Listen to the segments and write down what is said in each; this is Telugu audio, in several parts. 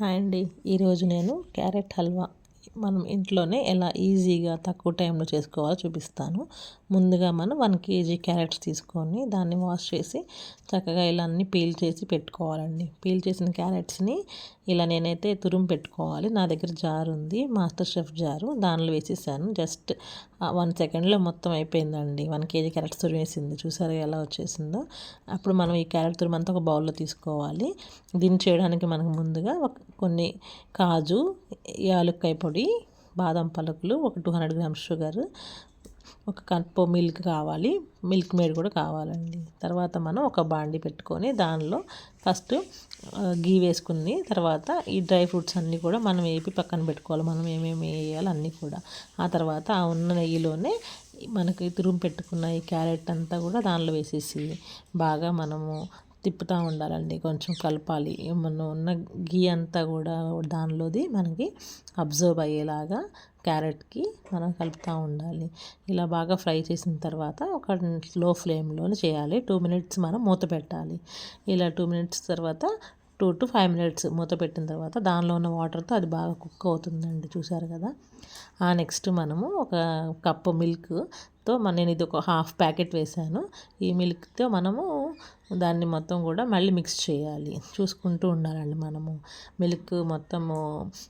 హాయ్ అండి. ఈరోజు నేను క్యారెట్ హల్వా మనం ఇంట్లోనే ఎలా ఈజీగా తక్కువ టైంలో చేసుకోవాలో చూపిస్తాను. ముందుగా మనం వన్ కేజీ క్యారెట్స్ తీసుకొని దాన్ని వాష్ చేసి చక్కగా ఇలా అన్ని పీల్ చేసి పెట్టుకోవాలండి. పీల్ చేసిన క్యారెట్స్ని ఇలా నేనైతే తురుము పెట్టుకోవాలి. నా దగ్గర జార్ ఉంది మాస్టర్ షెఫ్ జారు. దానిలో వేసేసాను. జస్ట్ వన్ సెకండ్లో మొత్తం అయిపోయిందండి. వన్ కేజీ క్యారెట్స్ తురిమేసింది చూసారా ఎలా వచ్చేసిందో? అప్పుడు మనం ఈ క్యారెట్ తురుము అంతా ఒక బౌల్లో తీసుకోవాలి. దీన్ని చేయడానికి మనకు ముందుగా ఒక కొన్ని కాజు యాలుక్కాయ పొడి బాదం పలుకులు ఒక టూ హండ్రెడ్ గ్రామ్స్ షుగర్ ఒక కప్పు మిల్క్ కావాలి. మిల్క్ మేడ్ కూడా కావాలండి. తర్వాత మనం ఒక బాండి పెట్టుకొని దానిలో ఫస్ట్ గీ వేసుకుని తర్వాత ఈ డ్రై ఫ్రూట్స్ అన్నీ కూడా మనం వేపి పక్కన పెట్టుకోవాలి. మనం ఏమేమి వేయాలి అన్నీ కూడా. ఆ తర్వాత ఆ ఉన్న నెయ్యిలోనే మనకి తురుము పెట్టుకున్న ఈ క్యారెట్ అంతా కూడా దానిలో వేసేసి బాగా మనము తిప్పుతూ ఉండాలండి. కొంచెం కలపాలి. మనం ఉన్న గీ అంతా కూడా దానిలోది మనకి అబ్జర్వ్ అయ్యేలాగా క్యారెట్కి మనం కలుపుతూ ఉండాలి. ఇలా బాగా ఫ్రై చేసిన తర్వాత ఒక లో ఫ్లేమ్లో చేయాలి. టూ మినిట్స్ మనం మూత పెట్టాలి. ఇలా టూ మినిట్స్ తర్వాత టూ టు ఫైవ్ మినిట్స్ మూత పెట్టిన తర్వాత దానిలో ఉన్న వాటర్తో అది బాగా కుక్ అవుతుందండి. చూసారు కదా? ఆ నెక్స్ట్ మనము ఒక కప్పు మిల్క్తో నేను ఇది ఒక హాఫ్ ప్యాకెట్ వేసాను. ఈ మిల్క్తో మనము దాన్ని మొత్తం కూడా మళ్ళీ మిక్స్ చేయాలి. చూసుకుంటూ ఉండాలండి మనము. మిల్క్ మొత్తము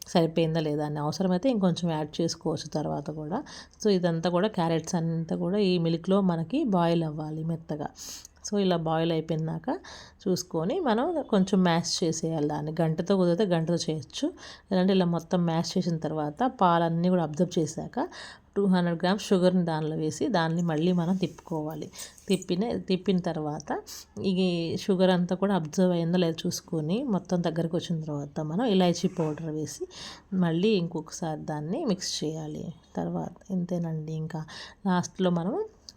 సరిపోయిందా లేదా అని అవసరమైతే ఇంకొంచెం యాడ్ చేసుకోవచ్చు తర్వాత కూడా. సో ఇదంతా కూడా క్యారెట్స్ అంతా కూడా ఈ మిల్క్లో మనకి బాయిల్ అవ్వాలి మెత్తగా. సో ఇలా బాయిల్ అయిపోయినాక చూసుకొని మనం కొంచెం మ్యాష్ చేసేయాలి దాన్ని. గంటతో కుదిరితే గంటతో చేయొచ్చు. లేదంటే ఇలా మొత్తం మ్యాష్ చేసిన తర్వాత పాలన్నీ కూడా అబ్జర్వ్ చేశాక టూ హండ్రెడ్ గ్రామ్స్ షుగర్ని దానిలో వేసి దాన్ని మళ్ళీ మనం తిప్పుకోవాలి. తిప్పిన తిప్పిన తర్వాత ఈ షుగర్ అంతా కూడా అబ్జర్వ్ అయిందో లేదో చూసుకొని మొత్తం దగ్గరకు వచ్చిన తర్వాత మనం ఇలాచీ పౌడర్ వేసి మళ్ళీ ఇంకొకసారి దాన్ని మిక్స్ చేయాలి. తర్వాత ఇంతేనండి ఇంకా. లాస్ట్లో మనం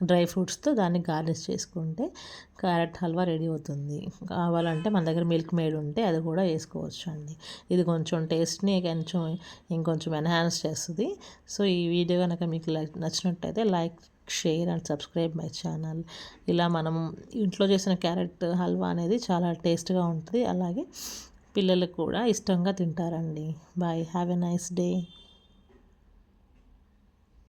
డ్రై ఫ్రూట్స్తో దాన్ని గార్నిష్ చేసుకుంటే క్యారెట్ హల్వా రెడీ అవుతుంది. కావాలంటే మన దగ్గర మిల్క్ మేడ్ ఉంటే అది కూడా వేసుకోవచ్చు అండి ఇది కొంచెం టేస్ట్ని కొంచెం ఇంకొంచెం ఎన్హాన్స్ చేస్తుంది. సో ఈ వీడియో కనుక మీకు నచ్చినట్టయితే like share and subscribe my channel. ఇలా మనం ఇంట్లో చేసిన క్యారెట్ హల్వా అనేది చాలా టేస్ట్గా ఉంటుంది. అలాగే పిల్లలు కూడా ఇష్టంగా తింటారండి. Bye. Have a nice day.